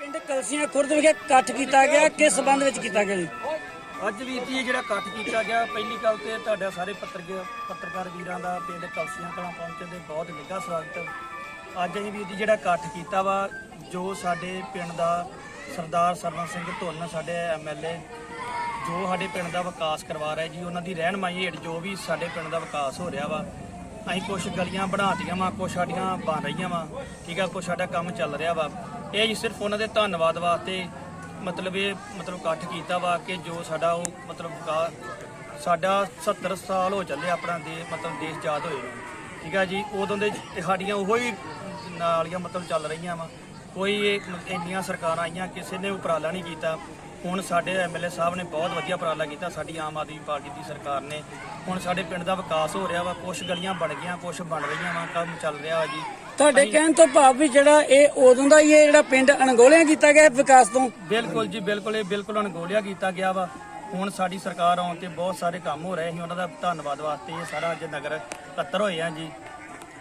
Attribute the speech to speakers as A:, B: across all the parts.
A: ਪਿੰਡ ਕਲਸੀਆਂ ਖੁਰਦ ਵਿਖੇ ਇਕੱਠ ਕੀਤਾ ਗਿਆ। ਕਿਸ ਸੰਬੰਧ ਵਿੱਚ ਕੀਤਾ ਗਿਆ ਜੀ?
B: ਅੱਜ ਵੀ ਜੀ ਜਿਹੜਾ ਇਕੱਠ ਕੀਤਾ ਗਿਆ। ਪਹਿਲੀ ਗੱਲ ਤੇ ਤੁਹਾਡਾ ਸਾਰੇ ਪੱਤਰਕਾਰ ਪੱਤਰਕਾਰ ਵੀਰਾਂ ਦਾ ਪਿੰਡ ਕਲਸੀਆਂ ਕਲਾਂ ਪਹੁੰਚਣ ਦੇ ਬਹੁਤ ਨਿੱਘਾ ਸਵਾਗਤ ਅੱਜ ਅਸੀਂ ਵੀ ਜੀ ਜਿਹੜਾ ਇਕੱਠ ਕੀਤਾ ਵਾ, ਜੋ ਸਾਡੇ ਪਿੰਡ ਦਾ ਸਰਦਾਰ ਸਰਵਨ ਸਿੰਘ ਧੁੰਨ ਸਾਡੇ ਐਮਐਲਏ ਜੋ ਸਾਡੇ ਪਿੰਡ ਦਾ ਵਿਕਾਸ ਕਰਵਾ ਰਿਹਾ ਜੀ, ਉਹਨਾਂ ਦੀ ਰਹਿਨਮਾਈ ਹੇਠ ਜੋ ਵੀ ਸਾਡੇ ਪਿੰਡ ਦਾ ਵਿਕਾਸ ਹੋ ਰਿਹਾ ਵਾ ਅਸੀਂ ਕੁਝ ਗਲੀਆਂ ਬਣਾਤੀਆਂ ਵਾ ਕੁਝ ਸਾਡੀਆਂ ਬਣ ਰਹੀਆਂ ਵਾ, ਠੀਕ ਆ ਕੁਝ ਸਾਡਾ ਕੰਮ ਚੱਲ ਰਿਹਾ ਵਾ। ਇਹ ਜੀ ਸਿਰਫ ਉਹਨਾਂ ਦੇ ਧੰਨਵਾਦ ਵਾਸਤੇ ਮਤਲਬ ਇਹ ਮਤਲਬ ਇਕੱਠ ਕੀਤਾ ਵਾ ਕਿ ਜੋ ਸਾਡਾ ਉਹ ਮਤਲਬ ਵਿਕਾਸ ਸਾਡਾ 70 ਸਾਲ ਹੋ ਚੱਲੇ ਆਪਣਾ ਦੇ ਮਤਲਬ ਦੇਸ਼ ਆਜ਼ਾਦ ਹੋਏ ਨੂੰ, ਠੀਕ ਆ ਜੀ। ਉਦੋਂ ਦੇ ਸਾਡੀਆਂ ਉਹੋ ਹੀ ਨਾਲੀਆਂ ਮਤਲਬ ਚੱਲ ਰਹੀਆਂ ਵਾ। ਕੋਈ ਇਹ ਇੰਨੀਆਂ ਸਰਕਾਰਾਂ ਆਈਆਂ, ਕਿਸੇ ਨੇ ਉਪਰਾਲਾ ਨਹੀਂ ਕੀਤਾ। ਹੁਣ ਸਾਡੇ ਐਮਐਲਏ ਸਾਹਿਬ ਨੇ ਬਹੁਤ ਵਧੀਆ ਉਪਰਾਲਾ ਕੀਤਾ ਸਾਡੀ ਆਮ ਆਦਮੀ ਪਾਰਟੀ ਦੀ ਸਰਕਾਰ ਨੇ। ਹੁਣ ਸਾਡੇ ਪਿੰਡ ਦਾ ਵਿਕਾਸ ਹੋ ਰਿਹਾ ਵਾ ਕੁਝ ਗਲੀਆਂ ਬਣ ਗਈਆਂ ਕੁਝ ਬਣ ਰਹੀਆਂ ਵਾ ਕੰਮ ਚੱਲ ਰਿਹਾ ਵਾ ਜੀ।
A: ਤੁਹਾਡੇ ਕਹਿਣ ਤੋਂ ਭਾਵ ਵੀ ਜਿਹੜਾ ਇਹ ਉਦੋਂ ਦਾ ਹੀ ਇਹ ਜਿਹੜਾ ਪਿੰਡ ਅਣਗੋਲਿਆਂ ਕੀਤਾ ਗਿਆ ਵਿਕਾਸ ਤੋਂ?
B: ਬਿਲਕੁਲ ਜੀ ਬਿਲਕੁਲ ਇਹ ਬਿਲਕੁਲ ਅਣਗੋਲਿਆ ਕੀਤਾ ਗਿਆ ਵਾ। ਹੁਣ ਸਾਡੀ ਸਰਕਾਰ ਆਉਣ ਤੇ ਬਹੁਤ ਸਾਰੇ ਕੰਮ ਹੋ ਰਹੇ ਸੀ ਉਹਨਾਂ ਦਾ ਧੰਨਵਾਦ ਵਾਸਤੇ ਇਹ ਸਾਰਾ ਅੱਜ ਨਗਰ ਇਕੱਤਰ ਹੋਏ ਆ ਜੀ।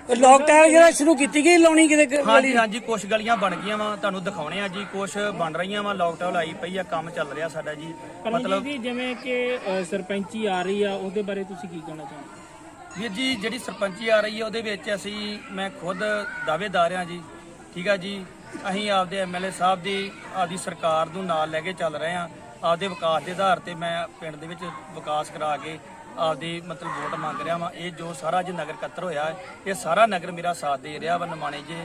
A: ਲੋਕਟਾਈਲ ਜਿਹੜਾ ਸ਼ੁਰੂ ਕੀਤੀ ਗਈ ਲਾਉਣੀ ਕਿਤੇ ਕ-
B: ਹਾਂਜੀ ਹਾਂਜੀ ਕੁਝ ਗਲੀਆਂ ਬਣ ਗਈਆਂ ਵਾ ਤੁਹਾਨੂੰ ਦਿਖਾਉਣੇ ਆ ਜੀ ਕੁਝ ਬਣ ਰਹੀਆਂ ਵਾ ਲੋਕਡਾਊਨ ਆਈ ਪਈ ਆ ਕੰਮ ਚੱਲ ਰਿਹਾ ਸਾਡਾ ਜੀ।
C: ਮਤਲਬ ਜੀ ਜਿਵੇਂ ਕਿ ਅ, ਸਰਪੰਚੀ ਆ ਰਹੀ ਆ ਉਹਦੇ ਬਾਰੇ ਤੁਸੀਂ ਕੀ ਕਹਿਣਾ ਚਾਹੁੰਦੇ
B: ਵੀਰ ਜੀ ਜਿਹੜੀ ਸਰਪੰਚੀ ਆ ਰਹੀ ਹੈ ਉਹਦੇ ਵਿੱਚ ਅਸੀਂ ਮੈਂ ਖੁਦ ਦਾਅਵੇਦਾਰ ਹਾਂ ਜੀ ਠੀਕ ਆ ਜੀ? ਅਸੀਂ ਆਪਦੇ ਐਮਐਲਏ ਸਾਹਿਬ ਦੀ ਆਪਦੀ ਸਰਕਾਰ ਨੂੰ ਨਾਲ ਲੈ ਕੇ ਚੱਲ ਰਹੇ ਹਾਂ ਆਪਦੇ ਵਿਕਾਸ ਦੇ ਆਧਾਰ ਤੇ ਮੈਂ ਪਿੰਡ ਦੇ ਵਿੱਚ ਵਿਕਾਸ ਕਰਾ ਕੇ ਆਪਦੀ ਮਤਲਬ ਵੋਟ ਮੰਗ ਰਿਹਾ ਵਾਂ। ਇਹ ਜੋ ਸਾਰਾ ਅੱਜ ਨਗਰ ਇਕੱਤਰ ਹੋਇਆ ਹੈ, ਇਹ ਸਾਰਾ ਨਗਰ ਮੇਰਾ ਸਾਥ ਦੇ ਰਿਹਾ ਵਾ ਨਿਮਾਣੇ ਜੇ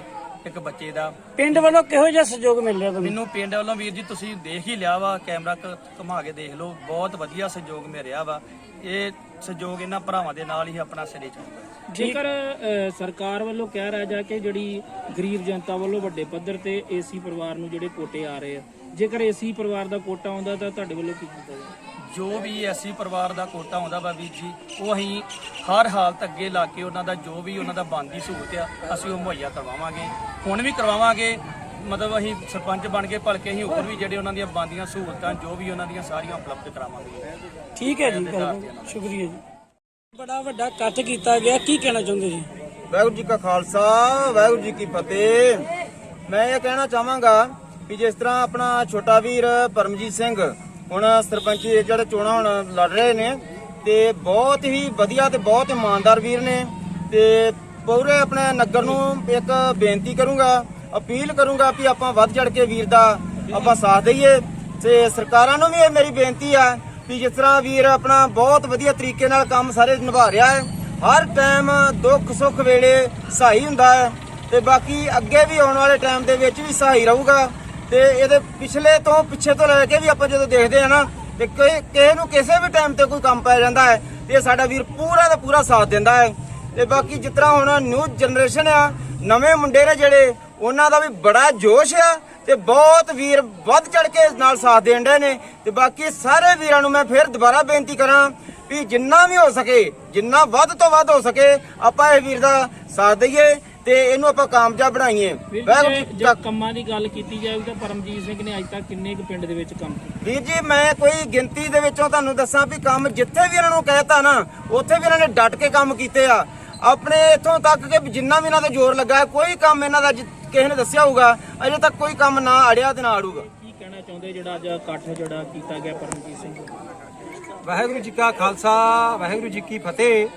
B: ਇੱਕ ਬੱਚੇ ਦਾ।
A: ਪਿੰਡ ਵੱਲੋਂ ਕਿਹੋ ਜਿਹਾ ਸਹਿਯੋਗ ਮਿਲ ਰਿਹਾ ਤੁਹਾਨੂੰ?
B: ਮੈਨੂੰ ਪਿੰਡ ਵੱਲੋਂ ਵੀਰ ਜੀ ਤੁਸੀਂ ਦੇਖ ਹੀ ਲਿਆ ਵਾ ਕੈਮਰਾ ਕ- ਘੁਮਾ ਕੇ ਦੇਖ ਲਓ ਬਹੁਤ ਵਧੀਆ ਸਹਿਯੋਗ ਮਿਲ ਰਿਹਾ ਵਾ। ਇਹ ਸਹਿਯੋਗ ਇਹਨਾਂ ਭਰਾਵਾਂ ਦੇ ਨਾਲ ਹੀ ਆਪਣਾ ਸਿਰੇ ਚੜੂਗਾ
C: ਜੇਕਰ ਅ, ਸਰਕਾਰ ਵੱਲੋਂ ਕਹਿ ਰਿਹਾ ਜਾ ਕਿ ਜਿਹੜੀ ਗਰੀਬ ਜਨਤਾ ਵੱਲੋਂ ਵੱਡੇ ਪੱਧਰ ਤੇ ਏਸੀ ਪਰਿਵਾਰ ਨੂੰ ਜਿਹੜੇ ਕੋਟੇ ਆ ਰਹੇ ਆ ਜੇਕਰ ਏਸੀ ਪਰਿਵਾਰ ਦਾ ਕੋਟਾ ਆਉਂਦਾ ਤਾਂ ਤੁਹਾਡੇ ਵੱਲੋਂ ਕੀ ਕੀਤਾ ਜਾਵੇ?
B: ਜੋ ਵੀ ਐਸੀ ਪਰਿਵਾਰ ਦਾ ਕੋਟਾ ਆਉਂਦਾ ਵਾ ਵੀਰ ਜੀ ਉਹ ਅਸੀਂ ਹਰ ਹਾਲਤ ਅੱਗੇ ਲਾ ਕੇ ਉਹਨਾਂ ਦਾ ਜੋ ਵੀ ਉਹਨਾਂ ਦਾ ਬਣਦੀ ਸਹੂਲਤ ਆ ਅਸੀਂ ਉਹ ਮੁਹੱਈਆ ਕਰਵਾਵਾਂਗੇ। ਹੁਣ ਵੀ ਕਰਵਾਵਾਂਗੇ ਮਤਲਬ ਅਸੀਂ ਸਰਪੰਚ ਬਣ ਕੇ ਭਲਕੇ ਅਸੀਂ ਹੋਰ ਵੀ ਜਿਹੜੇ ਉਹਨਾਂ ਦੀਆਂ ਬਣਦੀਆਂ ਸਹੂਲਤਾਂ ਜੋ ਵੀ ਉਹਨਾਂ ਦੀਆਂ ਸਾਰੀਆਂ ਉਪਲਬਧ ਕਰਾਵਾਂਗੇ।
A: ਠੀਕ ਹੈ ਜੀ। ਸ਼ੁਕਰੀਆ ਜੀ। ਬੜਾ ਵੱਡਾ ਇਕੱਠ ਕੀਤਾ ਗਿਆ ਕੀ ਕਹਿਣਾ ਚਾਹੁੰਦੇ ਜੀ?
D: ਵਾਹਿਗੁਰੂ ਜੀ ਕਾ ਖਾਲਸਾ ਵਾਹਿਗੁਰੂ ਜੀ ਕੀ ਫਤਿਹ। ਮੈਂ ਇਹ ਕਹਿਣਾ ਚਾਹਾਂਗਾ ਕਿ ਜਿਸ ਤਰ੍ਹਾਂ ਆਪਣਾ ਛੋਟਾ ਵੀਰ ਪਰਮਜੀਤ ਸਿੰਘ ਹੁਣ ਸਰਪੰਚੀ ਦੇ ਜਿਹੜੇ ਚੋਣਾਂ ਹੁਣ ਲੜ ਰਹੇ ਨੇ, ਤੇ ਬਹੁਤ ਹੀ ਵਧੀਆ ਤੇ ਬਹੁਤ ਇਮਾਨਦਾਰ ਵੀਰ ਨੇ, ਤੇ ਪੂਰੇ ਆਪਣੇ ਨਗਰ ਨੂੰ ਇੱਕ ਬੇਨਤੀ ਕਰੂੰਗਾ, ਅਪੀਲ ਕਰੂੰਗਾ ਕਿ ਆਪਾਂ ਵੱਧ ਚੜ ਕੇ ਵੀਰ ਦਾ ਆਪਾਂ ਸਾਥ ਦਈਏ, ਤੇ ਸਰਕਾਰਾਂ ਨੂੰ ਵੀ ਇਹ ਮੇਰੀ ਬੇਨਤੀ ਆ ਕਿ ਜਿਸ ਤਰ੍ਹਾਂ ਵੀਰ ਆਪਣਾ ਬਹੁਤ ਵਧੀਆ ਤਰੀਕੇ ਨਾਲ ਕੰਮ ਸਾਰੇ ਨਿਭਾ ਰਿਹਾ ਹੈ, ਹਰ ਟਾਈਮ ਦੁੱਖ ਸੁੱਖ ਵੇਲੇ ਸਹਾਈ ਹੁੰਦਾ ਹੈ, ਤੇ ਬਾਕੀ ਅੱਗੇ ਵੀ ਆਉਣ ਵਾਲੇ ਟਾਈਮ ਦੇ ਵਿੱਚ ਵੀ ਸਹਾਈ ਰਹੂਗਾ। ਤੇ ਇਹਦੇ ਪਿਛਲੇ ਤੋਂ ਪਿੱਛੇ ਤੋਂ ਲੈ ਕੇ ਵੀ ਆਪਾਂ ਜਦੋਂ ਦੇਖਦੇ ਆ ਨਾ, ਤੇ ਕੋਈ- ਕਿਸੇ ਨੂੰ ਕਿਸੇ ਵੀ ਟਾਈਮ ਤੇ ਕੋਈ ਕੰਮ ਪੈ ਜਾਂਦਾ ਹੈ, ਤੇ ਇਹ ਸਾਡਾ ਵੀਰ ਪੂਰਾ ਦਾ ਪੂਰਾ ਸਾਥ ਦਿੰਦਾ ਹੈ। ਤੇ ਬਾਕੀ ਜਿਸ ਤਰ੍ਹਾਂ ਹੁਣ ਨਿਊ ਜਨਰੇਸ਼ਨ ਆ, ਨਵੇਂ ਮੁੰਡੇ ਨੇ ਜਿਹੜੇ, ਉਹਨਾਂ ਦਾ ਵੀ ਬੜਾ ਜੋਸ਼ ਆ, ਤੇ ਬਹੁਤ ਵੀਰ ਵੱਧ ਚੜ ਕੇ ਨਾਲ ਸਾਥ ਦੇਣ ਰਹੇ ਨੇ। ਤੇ ਬਾਕੀ ਸਾਰੇ ਵੀਰਾਂ ਨੂੰ ਮੈਂ ਫਿਰ ਦੁਬਾਰਾ ਬੇਨਤੀ ਕਰਾਂ ਵੀ ਜਿੰਨਾ ਵੀ ਹੋ ਸਕੇ, ਜਿੰਨਾ ਵੱਧ ਤੋਂ ਵੱਧ ਹੋ ਸਕੇ, ਆਪਾਂ ਇਹ ਵੀਰ ਦਾ ਸਾਥ ਦਈਏ। ਤੇ ਇਹਨੂੰ ਆਪਾਂ ਕਾਮਯਾਬ ਬਣਾਈਏ।
C: ਵੀਰ
D: ਵਾਹਿਗੁਰੂ
C: ਜੀ
D: ਜੀ
C: ਕੰਮਾਂ ਦੀ ਗੱਲ ਕੀਤੀ ਜਾਵੇ ਤਾਂ ਪਰਮਜੀਤ ਸਿੰਘ ਨੇ ਅੱਜ ਤੱਕ ਕਿੰਨੇ ਕੁ ਪਿੰਡ ਦੇ ਵਿੱਚ ਕੰਮ ਕੀਤਾ?
D: ਵੀਰ ਜੀ ਮੈਂ ਕੋਈ ਗਿਣਤੀ ਦੇ ਵਿੱਚੋਂ ਤੁਹਾਨੂੰ ਦੱਸਾਂ ਵੀ ਕੰਮ ਜਿੱਥੇ ਵੀ ਇਹਨਾਂ ਨੂੰ ਕਹਿਤਾ ਨਾ ਉੱਥੇ ਵੀ ਇਹਨਾਂ ਨੇ ਡਟ ਕੇ ਕੰਮ ਕੀਤੇ ਆ। ਆਪਣੇ ਇਥੋਂ ਤੱਕ ਕਿ ਜਿੰਨਾ ਵੀ ਇਹਨਾਂ ਤੇ ਜ਼ੋਰ ਲੱਗਾ ਹੈ, ਕੋਈ ਕੰਮ ਇਹਨਾਂ ਦਾ ਜਿ- ਕਿਸੇ ਨੇ ਦੱਸਿਆ ਹੋਊਗਾ ਅਜੇ ਤੱਕ ਕੋਈ ਕੰਮ ਨਾ ਅੜਿਆ ਤੇ ਨਾ ਅੜੂਗਾ।
C: ਕੀ ਕਹਿਣਾ ਚਾਹੁੰਦੇ ਜਿਹੜਾ ਅੱਜ ਇਕੱਠ ਜਿਹੜਾ ਕੀਤਾ ਗਿਆ ਪਰਮਜੀਤ ਸਿੰਘ?
E: ਵਾਹਿਗੁਰੂ ਜੀ ਕਾ ਖਾਲਸਾ ਵਾਹਿਗੁਰੂ ਜੀ ਕੀ ਫਤਿਹ।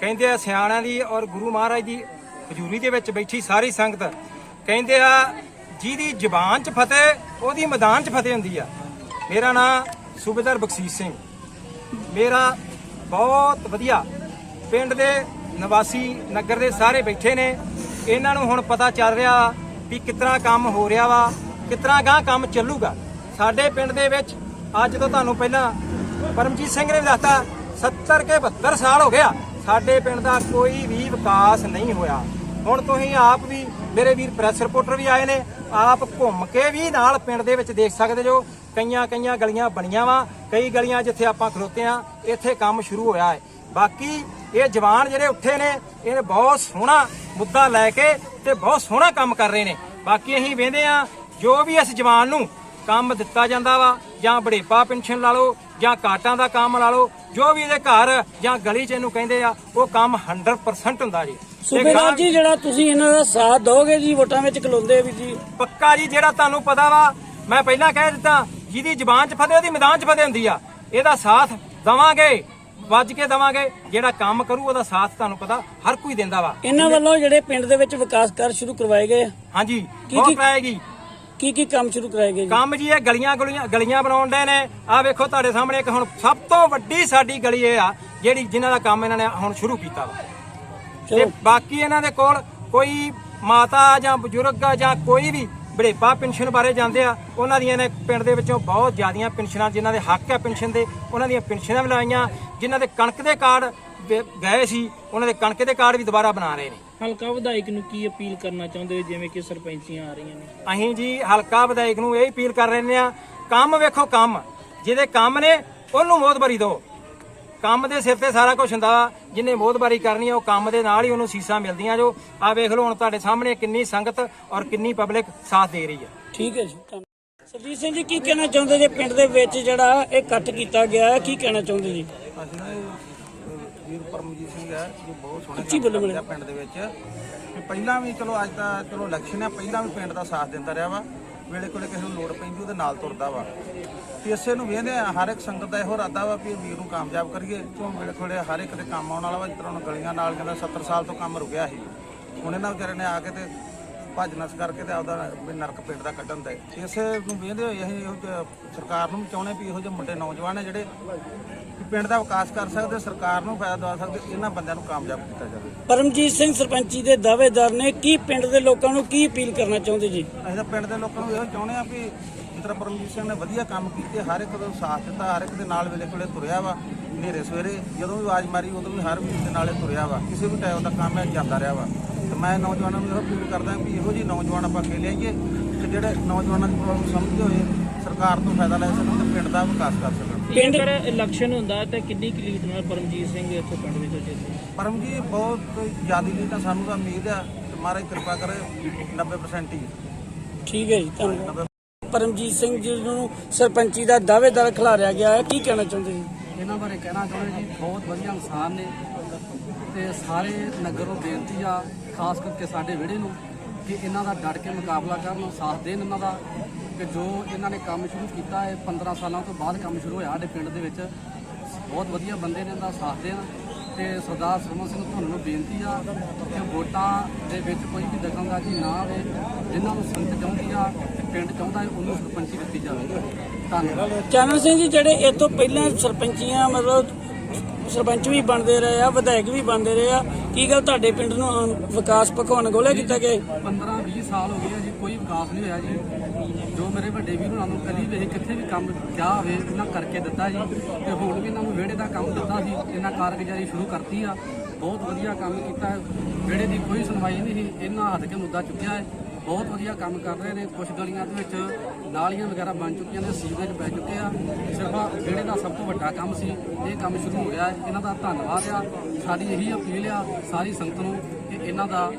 E: ਕਹਿੰਦੇ ਆ ਸਿਆਣਿਆਂ ਦੀ ਔਰ ਗੁਰੂ ਮਹਾਰਾਜ ਦੀ ਹਜ਼ੂਰੀ ਦੇ ਵਿੱਚ ਬੈਠੀ ਸਾਰੀ ਸੰਗਤ ਕਹਿੰਦੇ ਆ, ਜਿਹਦੀ ਜ਼ਬਾਨ 'ਚ ਫਤਿਹ, ਉਹਦੀ ਮੈਦਾਨ 'ਚ ਫਤਿਹ ਹੁੰਦੀ ਆ। ਮੇਰਾ ਨਾਮ ਸੂਬੇਦਾਰ ਬਖਸ਼ੀਸ਼ ਸਿੰਘ। ਮੇਰਾ ਬਹੁਤ ਵਧੀਆ ਪਿੰਡ ਦੇ ਨਿਵਾਸੀ ਨਗਰ ਦੇ ਸਾਰੇ ਬੈਠੇ ਨੇ। ਇਹਨਾਂ ਨੂੰ ਹੁਣ ਪਤਾ ਚੱਲ ਰਿਹਾ ਵੀ ਕਿਤਨਾ ਕੰਮ ਹੋ ਰਿਹਾ ਵਾ, ਕਿਤਨਾ ਗਾਂ ਕੰਮ ਚੱਲੂਗਾ। ਸਾਡੇ ਪਿੰਡ ਦੇ ਵਿੱਚ ਅੱਜ ਤੋਂ ਤੁਹਾਨੂੰ ਪਹਿਲਾਂ ਪਰਮਜੀਤ ਸਿੰਘ ਨੇ ਦੱਸਤਾ 70 ਕੇ 72 ਸਾਲ ਹੋ ਗਿਆ। ਸਾਡੇ ਪਿੰਡ ਦਾ ਕੋਈ ਵੀ ਵਿਕਾਸ ਨਹੀਂ ਹੋਇਆ। ਹੁਣ ਤੁਸੀਂ ਆਪ ਵੀ ਮੇਰੇ ਵੀਰ ਪ੍ਰੈਸ ਰਿਪੋਰਟਰ ਵੀ ਆਏ ਨੇ, ਆਪ ਘੁੰਮ ਕੇ ਵੀ ਨਾਲ ਪਿੰਡ ਦੇ ਵਿੱਚ ਦੇਖ ਸਕਦੇ ਜੋ ਕਈਆਂ ਕਈਆਂ ਗਲੀਆਂ ਬਣੀਆਂ ਵਾ, ਕਈ ਗਲੀਆਂ ਜਿੱਥੇ ਆਪਾਂ ਖਲੋਤੇ ਆ, ਇੱਥੇ ਕੰਮ ਸ਼ੁਰੂ ਹੋਇਆ ਹੈ। ਬਾਕੀ ਇਹ ਜਵਾਨ ਜਿਹੜੇ ਉੱਠੇ ਨੇ, ਇਹ ਬਹੁਤ ਸੋਹਣਾ ਮੁੱਦਾ ਲੈ ਕੇ ਤੇ ਬਹੁਤ ਸੋਹਣਾ ਕੰਮ ਕਰ ਰਹੇ ਨੇ। ਬਾਕੀ ਅਸੀਂ ਵੇਂਦੇ ਆ, ਜੋ ਵੀ ਇਸ ਜਵਾਨ ਨੂੰ ਕੰਮ ਦਿੱਤਾ ਜਾਂਦਾ ਵਾ, ਜਾਂ ਬੜੇਪਾ ਪੈਨਸ਼ਨ ਲਾ ਲਓ, ਜਾਂ ਕਾਟਾਂ ਦਾ ਕੰਮ ਲਾ ਲਓ, ਜੋ ਵੀ ਇਹਦੇ ਘਰ ਜਾਂ ਗਲੀ 'ਚ ਇਹਨੂੰ ਕਹਿੰਦੇ ਆ, ਉਹ ਕੰਮ 100% ਹੁੰਦਾ ਜੀ।
A: ਸੂਬੇਦਾਰ ਜੀ ਜਿਹੜਾ ਤੁਸੀਂ ਇਹਨਾਂ ਦਾ ਸਾਥ ਦੋਗੇ ਜੀ ਵੋਟਾਂ ਵਿੱਚ ਖਲੋਂਦੇ ਵੀ ਜੀ।
E: ਪੱਕਾ ਜੀ ਜਿਹੜਾ ਤੁਹਾਨੂੰ ਪਤਾ ਵਾ ਮੈਂ ਪਹਿਲਾਂ ਕਹਿ ਦਿੱਤਾ ਜਿਹਦੀ ਜ਼ਬਾਨ 'ਚ ਫਤਿਹ ਉਹਦੀ ਮੈਦਾਨ 'ਚ ਫਤਿਹ ਹੁੰਦੀ ਆ। ਇਹਦਾ ਸਾਥ ਦਵਾਂਗੇ ਵੱਜ ਕੇ ਦਵਾਂਗੇ। ਜਿਹੜਾ ਕੰਮ ਕਰੂ ਉਹਦਾ ਸਾਥ ਤੁਹਾਨੂੰ ਪਤਾ ਹਰ ਕੋਈ ਦਿੰਦਾ ਵਾ।
A: ਇਹਨਾਂ ਵੱਲੋਂ ਜਿਹੜੇ ਪਿੰਡ ਦੇ ਵਿੱਚ ਵਿਕਾਸ ਕਾਰਜ ਸ਼ੁਰੂ ਕਰਵਾਏ ਗਏ ਆ,
E: ਹਾਂਜੀ
A: ਕੀ- ਕੀ-
E: ਪਏਗੀ
A: ਕੀ ਕੀ ਕੰਮ ਸ਼ੁਰੂ ਕਰਾਏ ਗਏ ਜੀ?
E: ਕੰਮ ਜੀ ਇਹ ਗਲੀਆਂ ਗਲੀਆਂ ਗਲੀਆਂ ਬਣਾਉਣ ਦੇ ਨੇ। ਆ ਵੇਖੋ ਤੁਹਾਡੇ ਸਾਹਮਣੇ ਇੱਕ ਹੁਣ ਸਭ ਤੋਂ ਵੱਡੀ ਸਾਡੀ ਗਲੀ ਇਹ ਆ ਜਿਹੜੀ ਜਿਨ੍ਹਾਂ ਦਾ ਕੰਮ ਇਹਨਾਂ ਨੇ ਹੁਣ ਸ਼ੁਰੂ ਕੀਤਾ ਵਾ। ਤੇ ਬਾਕੀ ਇਹਨਾਂ ਦੇ ਕੋਲ ਕੋਈ ਮਾਤਾ ਜਾਂ ਬਜ਼ੁਰਗ ਜਾਂ ਕੋਈ ਵੀ ਬੜੇਪਾ ਪੈਨਸ਼ਨ ਬਾਰੇ ਜਾਂਦੇ ਆ ਉਹਨਾਂ ਦੀਆਂ ਨੇ ਪਿੰਡ ਦੇ ਵਿੱਚੋਂ ਬਹੁਤ ਜ਼ਿਆਦੀਆਂ ਪੈਨਸ਼ਨਾਂ ਜਿਨ੍ਹਾਂ ਦੇ ਹੱਕ ਆ ਪੈਨਸ਼ਨ ਦੇ ਉਹਨਾਂ ਦੀਆਂ ਪੈਨਸ਼ਨਾਂ ਵੀ ਲਾਈਆਂ ਜਿਨ੍ਹਾਂ ਦੇ ਕਣਕ ਦੇ ਕਾਰਡ ਗਏ ਸੀ ਉਹਨਾਂ ਦੇ ਕਣਕ ਦੇ ਕਾਰਡ ਵੀ ਦੁਬਾਰਾ ਬਣਾ ਰਹੇ ਨੇ।
C: ਹਲਕਾ ਵਿਧਾਇਕ ਨੂੰ ਕੀ ਅਪੀਲ ਕਰਨਾ ਚਾਹੁੰਦੇ ਹੋ ਜਿਵੇਂ ਕਿ ਸਰਪੰਚੀਆਂ ਆ ਰਹੀਆਂ ਨੇ?
E: ਅਸੀਂ ਜੀ ਹਲਕਾ ਵਿਧਾਇਕ ਨੂੰ ਇਹ ਅਪੀਲ ਕਰ ਰਹੇ ਆ ਕੰਮ ਵੇਖੋ ਕੰਮ ਜਿਹਦੇ ਕੰਮ ਨੇ ਉਹਨੂੰ ਮੋਦਬਰੀ ਦਿਓ। ਕੰਮ ਦੇ ਸਿਰ ਤੇ ਸਾਰਾ ਕੁਝ ਹੁੰਦਾ ਜਿੰਨੇ ਮੋਦਬਾਰੀ ਕਰਨੀ ਆ ਉਹ ਕੰਮ ਦੇ ਨਾਲ ਹੀ ਉਹਨੂੰ ਸੀਸਾਂ ਮਿਲਦੀਆਂ ਜੋ। ਆ ਵੇਖ ਲਓ ਹੁਣ ਤੁਹਾਡੇ ਸਾਹਮਣੇ ਕਿੰਨੀ ਸੰਗਤ ਔਰ ਕਿੰਨੀ ਪਬਲਿਕ ਸਾਥ ਦੇ ਰਹੀ ਹੈ।
A: ਠੀਕ ਹੈ ਜੀ ਸਰਜੀਤ ਸਿੰਘ ਜੀ ਕੀ ਕਹਿਣਾ ਚਾਹੁੰਦੇ ਜੇ ਪਿੰਡ ਦੇ ਵਿੱਚ ਜਿਹੜਾ ਇਹ ਇਕੱਠ ਕੀਤਾ ਗਿਆ ਹੈ? ਕੀ ਕਹਿਣਾ ਚਾਹੁੰਦੇ ਜੀ?
F: ਅਸੀਂ ਨਾ ਇਹ ਵੀਰ ਪਰਮਜੀਤ ਸਿੰਘ ਹੈ ਜੋ ਬਹੁਤ ਸੋਹਣੇ ਕੰਮ ਪਿੰਡ ਦੇ ਵਿੱਚ। ਪਹਿਲਾਂ ਵੀ ਚਲੋ ਅੱਜ ਤਾਂ ਚਲੋ ਇਲੈਕਸ਼ਨ ਆ ਪਹਿਲਾਂ ਵੀ ਪਿੰਡ ਦਾ ਸਾਥ ਦਿੰਦਾ ਰਿਹਾ ਵਾ। ਵੇਲੇ ਕੋਲੇ ਕਿਸੇ ਨੂੰ ਲੋੜ ਪੈਂਦੀ, ਉਹਦੇ ਨਾਲ ਤੁਰਦਾ ਵਾ। ਤੇ ਇਸੇ ਨੂੰ ਵੇਖਦੇ ਆ, ਹਰ ਇੱਕ ਸੰਗਤ ਦਾ ਇਹੋ ਇਰਾਦਾ ਵਾ ਵੀ ਵੀਰ ਨੂੰ ਕਾਮਯਾਬ ਕਰੀਏ। ਕਿਉਂ ਵੇਲੇ ਕੋਲੇ ਹਰ ਇੱਕ ਦੇ ਕੰਮ ਆਉਣ ਵਾਲਾ ਵਾ, ਜਿਸ ਤਰ੍ਹਾਂ ਹੁਣ ਗਲੀਆਂ ਨਾਲ ਕਹਿੰਦਾ 70 ਸਾਲ ਤੋਂ ਕੰਮ ਰੁਕਿਆ ਸੀ। ਹੁਣ ਇਹਨਾਂ ਵਿਚਾਰੇ ਨੇ ਆ ਕੇ ਤੇ ਭੱਜ ਨਸ ਕਰਕੇ ਤੇ ਆਪਦਾ ਨਰਕ ਪਿੰਡ ਦਾ ਕੱਢਣ ਦਾ। ਇਸੇ ਨੂੰ ਵੇਖਦੇ ਹੋਏ ਅਸੀਂ ਇਹੋ ਜਿਹਾ ਸਰਕਾਰ ਨੂੰ ਵੀ ਚਾਹੁੰਦੇ ਵੀ ਇਹੋ ਜਿਹੇ ਮੁੰਡੇ ਨੌਜਵਾਨ ਆ ਜਿਹੜੇ ਪਿੰਡ ਦਾ ਵਿਕਾਸ ਕਰ ਸਕਦੇ ਸਰਕਾਰ ਨੂੰ ਫਾਇਦਾ ਦਵਾ ਸਕਦੇ ਇਹਨਾਂ ਬੰਦਿਆਂ ਨੂੰ ਕਾਮਯਾਬ ਕੀਤਾ ਜਾਵੇ।
A: ਪਰਮਜੀਤ ਸਿੰਘ ਸਰਪੰਚੀ ਦੇ ਦਾਅਵੇਦਾਰ ਨੇ ਕੀ ਪਿੰਡ ਦੇ ਲੋਕਾਂ ਨੂੰ ਕੀ ਅਪੀਲ ਕਰਨਾ ਚਾਹੁੰਦੇ ਜੀ?
F: ਅਸੀਂ ਤਾਂ ਪਿੰਡ ਦੇ ਲੋਕਾਂ ਨੂੰ ਇਹੋ ਚਾਹੁੰਦੇ ਆ ਵੀ ਤਰ੍ਹਾਂ ਪਰਮਜੀਤ ਸਿੰਘ ਨੇ ਵਧੀਆ ਕੰਮ ਕੀਤੇ ਹਰ ਇੱਕ ਦਾ ਸਾਥ ਦਿੱਤਾ ਹਰ ਇੱਕ ਦੇ ਨਾਲ ਵੇਲੇ ਕੋਲੇ ਤੁਰਿਆ ਵਾ ਹਨੇਰੇ ਸਵੇਰੇ ਜਦੋਂ ਵੀ ਆਵਾਜ਼ ਮਾਰੀ ਉਦੋਂ ਵੀ ਹਰ ਵੀਰ ਦੇ ਨਾਲੇ ਤੁਰਿਆ ਵਾ ਕਿਸੇ ਵੀ ਟਾਈਮ ਦਾ ਕੰਮ ਹੈ ਜਾਂਦਾ ਰਿਹਾ ਵਾ। ਤੇ ਮੈਂ ਨੌਜਵਾਨਾਂ ਨੂੰ ਇਹੋ ਅਪੀਲ ਕਰਦਾ ਵੀ ਇਹੋ ਜਿਹੇ ਨੌਜਵਾਨ ਆਪਾਂ ਅੱਗੇ ਲਿਆਈਏ ਤੇ ਜਿਹੜੇ ਨੌਜਵਾਨਾਂ ਦੀ ਪ੍ਰੋਬਲਮ ਸਮਝਦੇ ਹੋਏ ਸਰਕਾਰ ਤੋਂ ਫਾਇਦਾ ਲੈ ਸਕਣ ਤੇ ਪਿੰਡ ਦਾ ਵਿਕਾਸ ਕਰ ਸਕਣ।
A: ਪਿੰਡ-
C: ਇਲੈਕਸ਼ਨ ਹੁੰਦਾ ਤਾਂ ਕਿੰਨੀ ਕੁ ਲੀਡ ਨਾਲ ਪਰਮਜੀਤ ਸਿੰਘ ਇੱਥੇ ਪਿੰਡ ਵਿੱਚ ਜਿੱਤੇ
F: ਪਰਮ ਜੀ ਬਹੁਤ ਜ਼ਿਆਦਾ ਲਈ ਤਾਂ ਸਾਨੂੰ ਤਾਂ ਉਮੀਦ ਆ ਤੇ ਮਹਾਰਾਜ ਕਿਰਪਾ ਕਰੇ 90% ਹੀ।
A: ਠੀਕ ਹੈ ਜੀ ਧੰਨਵਾਦ। ਪਰਮਜੀਤ ਸਿੰਘ ਜੀ ਨੂੰ ਸਰਪੰਚੀ ਦਾ ਦਾਅਵੇਦਾਰ ਖਿਲਾਰਿਆ ਗਿਆ ਹੈ ਕੀ ਕਹਿਣਾ ਚਾਹੁੰਦੇ ਜੀ?
G: ਇਹਨਾਂ ਬਾਰੇ ਕਹਿਣਾ ਚਾਹੁੰਦੇ ਜੀ ਬਹੁਤ ਵਧੀਆ ਇਨਸਾਨ ਨੇ ਤੇ ਸਾਰੇ ਨਗਰ ਨੂੰ ਬੇਨਤੀ ਆ ਖਾਸ ਕਰਕੇ ਸਾਡੇ ਵਿਹੜੇ ਨੂੰ ਕਿ ਇਹਨਾਂ ਦਾ ਡਟ ਕੇ ਮੁਕਾਬਲਾ ਕਰਨ ਸਾਥ ਦੇਣ ਇਹਨਾਂ ਦਾ। ਕਿ ਜੋ ਇਹਨਾਂ ਨੇ ਕੰਮ ਸ਼ੁਰੂ ਕੀਤਾ ਹੈ 15 ਸਾਲਾਂ ਤੋਂ ਬਾਅਦ ਕੰਮ ਸ਼ੁਰੂ ਹੋਇਆ ਸਾਡੇ ਪਿੰਡ ਦੇ ਵਿੱਚ। ਬਹੁਤ ਵਧੀਆ ਬੰਦੇ ਨੇ ਇਹਨਾਂ ਦਾ ਸਾਥ ਦੇਣ। ਤੇ ਸਰਦਾਰ ਸਰਮਨ ਸਿੰਘ ਤੁਹਾਨੂੰ ਨੂੰ ਬੇਨਤੀ ਆ ਕਿ ਵੋਟਾਂ ਦੇ ਵਿੱਚ ਕੋਈ ਵੀ ਦਖਲਅੰਦਾਜ਼ੀ ਨਾ ਆਵੇ। ਜਿਨ੍ਹਾਂ ਨੂੰ ਸੰਗਤ ਚਾਹੁੰਦੀ ਆ ਤੇ ਪਿੰਡ ਚਾਹੁੰਦਾ ਹੈ, ਉਹਨੂੰ ਸਰਪੰਚੀ ਦਿੱਤੀ ਜਾਵੇ। ਧੰਨਵਾਦ।
A: ਚਾਨਣ ਸਿੰਘ ਜੀ, ਜਿਹੜੇ ਇਹ ਤੋਂ ਪਹਿਲਾਂ ਸਰਪੰਚੀਆਂ ਮਤਲਬ ਸਰਪੰਚ ਵੀ ਬਣਦੇ ਰਹੇ ਆ, ਵਿਧਾਇਕ ਵੀ ਬਣਦੇ ਰਹੇ ਆ ਕੀ ਗੱਲ ਤੁਹਾਡੇ ਪਿੰਡ ਨੂੰ ਅਮ, ਵਿਕਾਸ ਭਗਵਾਨ ਗੋਲੇ ਕੀਤਾ ਗਿਆ
G: 15 20 ਸਾਲ ਹੋ ਗਏ ਆ ਜੀ ਕੋਈ ਵਿਕਾਸ ਨਹੀਂ ਹੋਇਆ ਜੀ। ਜੋ ਮੇਰੇ ਵੱਡੇ ਵੀਰ ਉਹਨਾਂ ਨੂੰ ਕਦੀ ਵੀ ਕਿੱਥੇ ਵੀ ਕੰਮ ਕਿਹਾ ਹੋਵੇ ਇਹਨਾਂ ਕਰਕੇ ਦਿੱਤਾ ਜੀ। ਤੇ ਹੁਣ ਵੀ ਇਹਨਾਂ ਨੂੰ ਵਿਹੜੇ ਦਾ ਕੰਮ ਦਿੱਤਾ ਸੀ ਇਹਨਾਂ ਕਾਰਗੁਜ਼ਾਰੀ ਸ਼ੁਰੂ ਕਰਤੀ ਆ। ਬਹੁਤ ਵਧੀਆ ਕੰਮ ਕੀਤਾ ਹੈ। ਵਿਹੜੇ ਦੀ ਕੋਈ ਸੁਣਵਾਈ ਨਹੀਂ ਸੀ ਇਹਨਾਂ ਹੱਥ ਕੇ ਮੁੱਦਾ ਚੁੱਕਿਆ ਹੈ। ਬਹੁਤ ਵਧੀਆ ਕੰਮ ਕਰ ਰਹੇ ਨੇ। ਕੁਝ ਗਲੀਆਂ ਦੇ ਵਿੱਚ ਨਾਲੀਆਂ ਵਗੈਰਾ ਬਣ ਚੁੱਕੀਆਂ ਨੇ, ਸੀਵਰੇਜ ਪੈ ਚੁੱਕੇ ਆ। ਸਿਰਫ ਜਿਹੜੇ ਦਾ ਸਭ ਤੋਂ ਵੱਡਾ ਕੰਮ ਸੀ। ਇਹ ਕੰਮ ਸ਼ੁਰੂ ਹੋ ਗਿਆ। ਇਹਨਾਂ ਦਾ ਧੰਨਵਾਦ ਆ। ਸਾਡੀ ਇਹੀ ਅਪੀਲ ਆ ਸਾਰੀ ਸੰਗਤ ਨੂੰ ਕਿ ਇਹਨਾਂ ਦਾ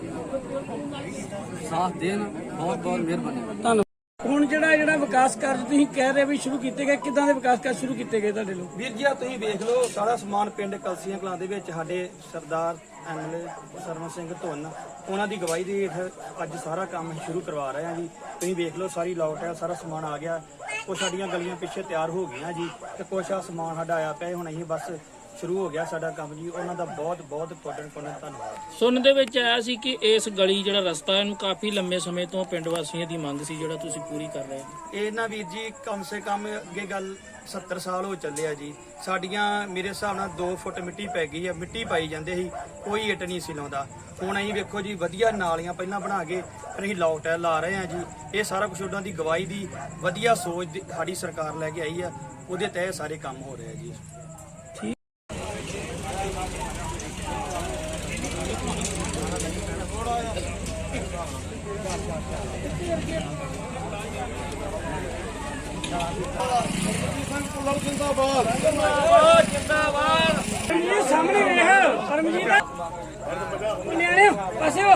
G: ਸਾਥ ਦੇਣ। ਬਹੁਤ ਬਹੁਤ ਮਿਹਰਬਾਨੀ।
A: ਧੰਨਵਾਦ ਹੁਣ ਜਿਹੜਾ ਜਿਹੜਾ ਵਿਕਾਸ ਕਾਰਜ ਤੁਸੀਂ ਕਹਿ ਰਹੇ ਵੀ ਸ਼ੁਰੂ ਕੀਤੇ ਗਏ, ਕਿਦਾਂ ਦੇ ਵਿਕਾਸ ਕਾਰਜ ਸ਼ੁਰੂ ਕੀਤੇ ਗਏ ਤੁਹਾਡੇ ਲੋਕ?
B: ਵੀਰ ਜੀ ਆ ਤੁਸੀਂ ਵੇਖ ਲਓ, ਸਾਰਾ ਸਮਾਨ ਪਿੰਡ ਕਲਸੀਆਂ ਕਲਾਂ ਦੇ ਵਿੱਚ, ਸਾਡੇ ਸਰਦਾਰ ਐਮਐਲਏ ਸਰਵਨ ਸਿੰਘ ਧੁੰਨ, ਉਹਨਾਂ ਦੀ ਗਵਾਹੀ ਦੇ ਹੇਠ ਅੱਜ ਸਾਰਾ ਕੰਮ ਸ਼ੁਰੂ ਕਰਵਾ ਰਹੇ ਹਾਂ ਜੀ। ਤੁਸੀਂ ਵੇਖ ਲਓ, ਸਾਰੀ ਲਾਉਟ ਹੈ, ਸਾਰਾ ਸਮਾਨ ਆ ਗਿਆ। ਕੁਛ ਸਾਡੀਆਂ ਗਲੀਆਂ ਪਿੱਛੇ ਤਿਆਰ ਹੋ ਗਈਆਂ ਜੀ, ਤੇ ਕੁਛ ਆ ਸਮਾਨ ਸਾਡਾ ਆਇਆ ਪਿਆ ਹੁਣ ਅਸੀਂ ਬਸ ਸ਼ੁਰੂ ਹੋ ਗਿਆ ਸਾਡਾ ਕੰਮ ਜੀ। ਉਹਨਾਂ ਦਾ ਬਹੁਤ ਬਹੁਤ ਤੁਹਾਡਾ ਕੋਲੋਂ ਧੰਨਵਾਦ।
C: ਸੁਣਨ ਦੇ ਵਿੱਚ ਆਇਆ ਸੀ ਕਿ ਇਸ ਗਲੀ ਜਿਹੜਾ ਰਸਤਾ ਇਹਨੂੰ ਕਾਫੀ ਲੰਮੇ ਸਮੇਂ ਤੋਂ ਪਿੰਡ ਵਾਸੀਆਂ ਦੀ ਮੰਗ ਸੀ ਜਿਹੜਾ ਤੁਸੀਂ ਪੂਰੀ ਕਰ ਰਹੇ ਹੋ।
B: ਇਹ ਨਾ ਵੀਰ ਜੀ ਕਮ ਸੇ ਕਮ ਅੱਗੇ ਗੱਲ 70 ਸਾਲ ਹੋ ਚੱਲੇ ਆ ਜੀ। ਸਾਡੀਆਂ ਮੇਰੇ ਹਿਸਾਬ ਨਾਲ 2 ਫੁੱਟ ਮਿੱਟੀ ਪੈ ਗਈ ਆ ਮਿੱਟੀ ਪਾਈ ਜਾਂਦੇ ਸੀ ਕੋਈ ਇੱਟ ਨਹੀਂ ਸੀ ਲਾਉਂਦਾ। ਹੁਣ ਅਸੀਂ ਵੇਖੋ ਜੀ ਵਧੀਆ ਨਾਲੀਆਂ ਪਹਿਲਾਂ ਬਣਾ ਕੇ ਫਿਰ ਅਸੀਂ ਲੌਕ ਟੈਲ ਲਾ ਰਹੇ ਆ ਜੀ। ਇਹ ਸਾਰਾ ਕੁਝ ਉਹਨਾਂ ਦੀ ਗਵਾਹੀ ਦੀ ਵਧੀਆ ਸੋਚ ਦੀ ਸਾਡੀ ਸਰਕਾਰ ਲੈ ਕੇ ਆਈ ਆ। ਉਹਦੇ ਤਹਿਤ ਸਾਰੇ ਕੰਮ ਹੋ ਰਹੇ ਆ ਜੀ।
A: ਸਾਹਮਣੇ ਵੇਖ ਪਰਮਜੀਤ ਨਿਆਣੇ ਪਾਸੇ ਹੋ